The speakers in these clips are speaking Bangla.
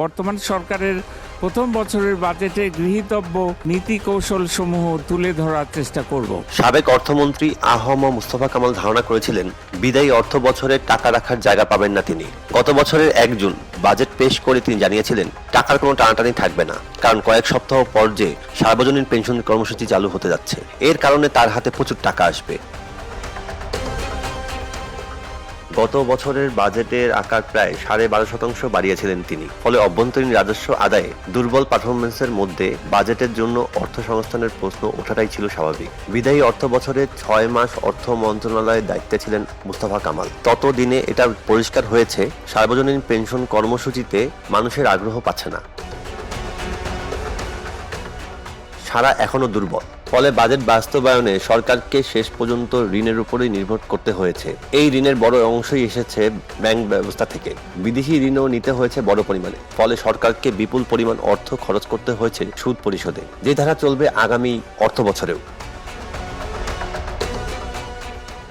বর্তমান সরকারের প্রথম বছরের বাজেটে গৃহীতব্য নীতি কৌশল সমূহ তুলে ধরার চেষ্টা করব। সাবেক অর্থমন্ত্রী আহম মুস্তফা কামাল ধারণা করেছিলেন, বিদায়ী অর্থ বছরে টাকা রাখার জায়গা পাবেন না তিনি। গত বছরের এক জুন বাজেট পেশ করে তিনি জানিয়েছিলেন, টাকার কোনো টানাটানি থাকবে না, কারণ কয়েক সপ্তাহ পর যে সার্বজনীন পেনশন কর্মসূচি চালু হতে যাচ্ছে। এর কারণে তার হাতে প্রচুর টাকা আসবে। গত বছরের বাজেটের আকার প্রায় সাড়ে বারো শতাংশ বাড়িয়েছিলেন তিনি। ফলে অভ্যন্তরীণ রাজস্ব আদায়ে দুর্বল পারফরমেন্সের মধ্যে বাজেটের জন্য অর্থ সংস্থানের প্রশ্ন ওঠাটাই ছিল স্বাভাবিক। বিদায়ী অর্থ বছরে ছয় মাস অর্থ মন্ত্রণালয়ের দায়িত্বে ছিলেন মুস্তফা কামাল। ততদিনে এটা পরিষ্কার হয়েছে, সার্বজনীন পেনশন কর্মসূচিতে মানুষের আগ্রহ পাচ্ছে না। সারা এখনও দুর্বল। ফলে বাজেট বাস্তবায়নে সরকারকে শেষ পর্যন্ত ঋণের উপরেই নির্ভর করতে হয়েছে। এই ঋণের বড় অংশই এসেছে ব্যাংক ব্যবস্থা থেকে। বিদেশি ঋণও নিতে হয়েছে বড় পরিমাণে। ফলে সরকারকে বিপুল পরিমাণ অর্থ খরচ করতে হয়েছে সুদ পরিশোধে। যে ধারা চলবে আগামী অর্থ বছরেও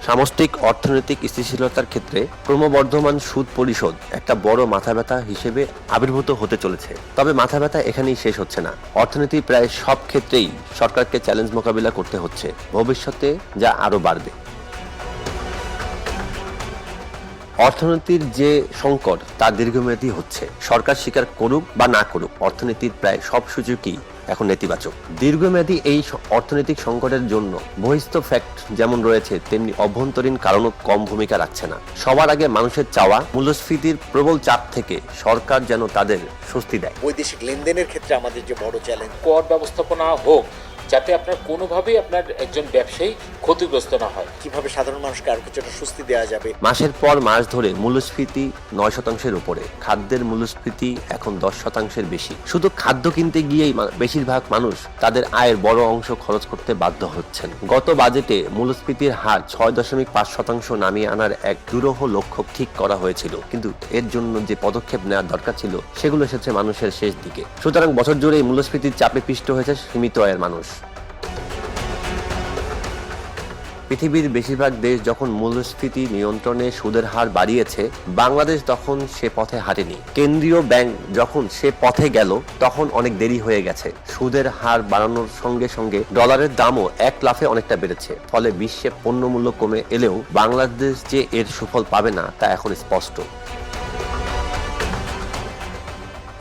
সামষ্টিক অর্থনৈতিক স্থিতিশীলতার ক্ষেত্রে ক্রমবর্ধমান সুদ পরিশোধ একটা বড় মাথা ব্যথা হিসেবে আবির্ভূত হতে চলেছে। তবে মাথা ব্যথা এখানেই শেষ হচ্ছে না। অর্থনীতি প্রায় সব ক্ষেত্রেই সরকারকে চ্যালেঞ্জ মোকাবিলা করতে হচ্ছে। ভবিষ্যতে যা আরও বাড়বে। অর্থনীতির যে সংকট তা দীর্ঘমেয়াদী হচ্ছে। সরকার স্বীকার করুক বা না করুক, অর্থনীতির প্রায় সব সূচকই এখন নেতিবাচক। দীর্ঘমেয়াদী এই অর্থনৈতিক সংকটের জন্য বহিস্থ ফ্যাক্ট যেমন রয়েছে, তেমনি অভ্যন্তরীণ কারণও কম ভূমিকা রাখছে না। সবার আগে মানুষের চাওয়া, মূল্যস্ফীতির প্রবল চাপ থেকে সরকার যেন তাদের স্বস্তি দেয়। বৈদেশিক লেনদেনের ক্ষেত্রে আমাদের যে বড় চ্যালেঞ্জ কর ব্যবস্থাপনা হোক যাতে আপনার কোনোভাবেই আপনার একজন ব্যবসায়ী ক্ষতিগ্রস্ত না হয়। কীভাবে সাধারণ মানুষকে আরও কিছুটা স্বস্তি দেওয়া যাবে? মাসের পর মাস ধরে মূল্যস্ফীতি নয় শতাংশের উপরে। খাদ্যের মূল্যস্ফীতি এখন দশ শতাংশের বেশি। শুধু খাদ্য কিনতে গিয়েই বেশিরভাগ মানুষ তাদের আয়ের বড় অংশ খরচ করতে বাধ্য হচ্ছেন। গত বাজেটে মূল্যস্ফীতির হার ছয় দশমিক পাঁচ শতাংশ নামিয়ে আনার এক দুরূহ লক্ষ্য ঠিক করা হয়েছিল। কিন্তু এর জন্য যে পদক্ষেপ নেওয়ার দরকার ছিল সেগুলো এসেছে মানুষের শেষ দিকে। সুতরাং বছর জুড়ে মূল্যস্ফীতির চাপে পিষ্ট হয়েছে সীমিত আয়ের মানুষ। পৃথিবীর বেশিরভাগ দেশ যখন মূল্যস্ফীতি নিয়ন্ত্রণে সুদের হার বাড়িয়েছে, বাংলাদেশ তখন সে পথে হাঁটেনি। কেন্দ্রীয় ব্যাংক যখন সে পথে গেল, তখন অনেক দেরি হয়ে গেছে। সুদের হার বাড়ানোর সঙ্গে সঙ্গে ডলারের দামও এক লাফে অনেকটা বেড়েছে। ফলে বিশ্বে পণ্যমূল্য কমে এলেও বাংলাদেশ যে এর সুফল পাবে না, তা এখন স্পষ্ট।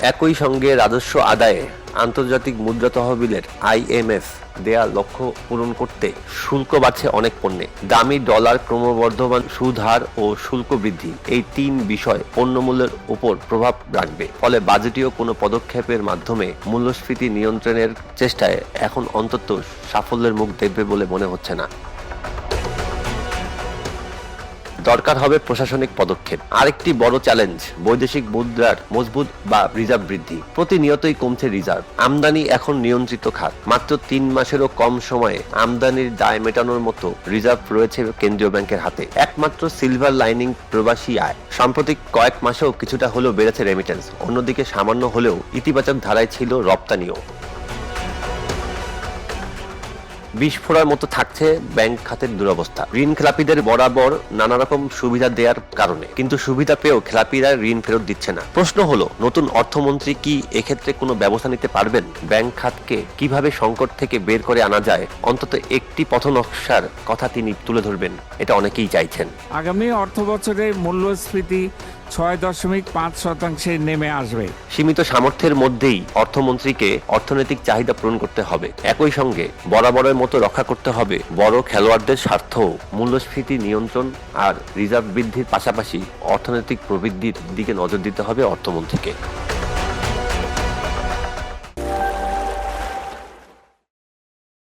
একই সঙ্গে রাজস্ব আদায়ে আন্তর্জাতিক মুদ্রা তহবিলের আইএমএফ দেয়া লক্ষ্য পূরণ করতে শুল্ক বাড়ছে অনেক পণ্যে। দামি ডলার ক্রমবর্ধমান সুদ হার ও শুল্ক বৃদ্ধি, এই তিন বিষয় পণ্যমূল্যের উপর প্রভাব রাখবে। ফলে বাজেটীয় কোনো পদক্ষেপের মাধ্যমে মূল্যস্ফীতি নিয়ন্ত্রণের চেষ্টায় এখন অন্তত সাফল্যের মুখ দেখবে বলে মনে হচ্ছে না। দরকার হবে প্রশাসনিক পদক্ষেপ। আরেকটি বড় চ্যালেঞ্জ বৈদেশিক মুদ্রার মজবুত বা রিজার্ভ বৃদ্ধি। প্রতিনিয়তই কমছে রিজার্ভ আমদানি এখন নিয়ন্ত্রিত খাত। মাত্র তিন মাসেরও কম সময়ে আমদানির দায় মেটানোর মতো রিজার্ভ রয়েছে কেন্দ্রীয় ব্যাংকের হাতে। একমাত্র সিলভার লাইনিং প্রবাসী আয়। সাম্প্রতিক কয়েক মাসেও কিছুটা হলেও বেড়েছে রেমিটেন্স অন্যদিকে সামান্য হলেও ইতিবাচক ধারায় ছিল রপ্তানিও। বিস্ফোরার মতো থাকছে ব্যাংক খাতের দুরবস্থা। ঋণ খেলাপিদের বরাবর নানা রকম সুবিধা দেওয়ার কারণে। কিন্তু সুবিধা পেয়েও খেলাপিরা ঋণ ফেরত দিচ্ছে না। প্রশ্ন হলো, নতুন অর্থমন্ত্রী কি এক্ষেত্রে কোনো ব্যবস্থা নিতে পারবেন? ব্যাংক খাতকে কীভাবে সংকট থেকে বের করে আনা যায়? অন্তত একটি পথনকশার কথা তিনি তুলে ধরবেন। এটা অনেকেই চাইছেন। আগামী অর্থ বছরে মূল্যস্ফীতি ছয় দশমিক পাঁচ শতাংশে নেমে আসবে। সীমিত সামর্থ্যের মধ্যেই অর্থমন্ত্রীকে অর্থনৈতিক চাহিদা পূরণ করতে হবে। একই সঙ্গে বরাবরের মতো রক্ষা করতে হবে। বড় খেলোয়াড়দের স্বার্থ, মূল্যস্ফীতি নিয়ন্ত্রণ আর রিজার্ভ বৃদ্ধির পাশাপাশি অর্থনৈতিক প্রবৃদ্ধির দিকে নজর দিতে হবে অর্থমন্ত্রীকে।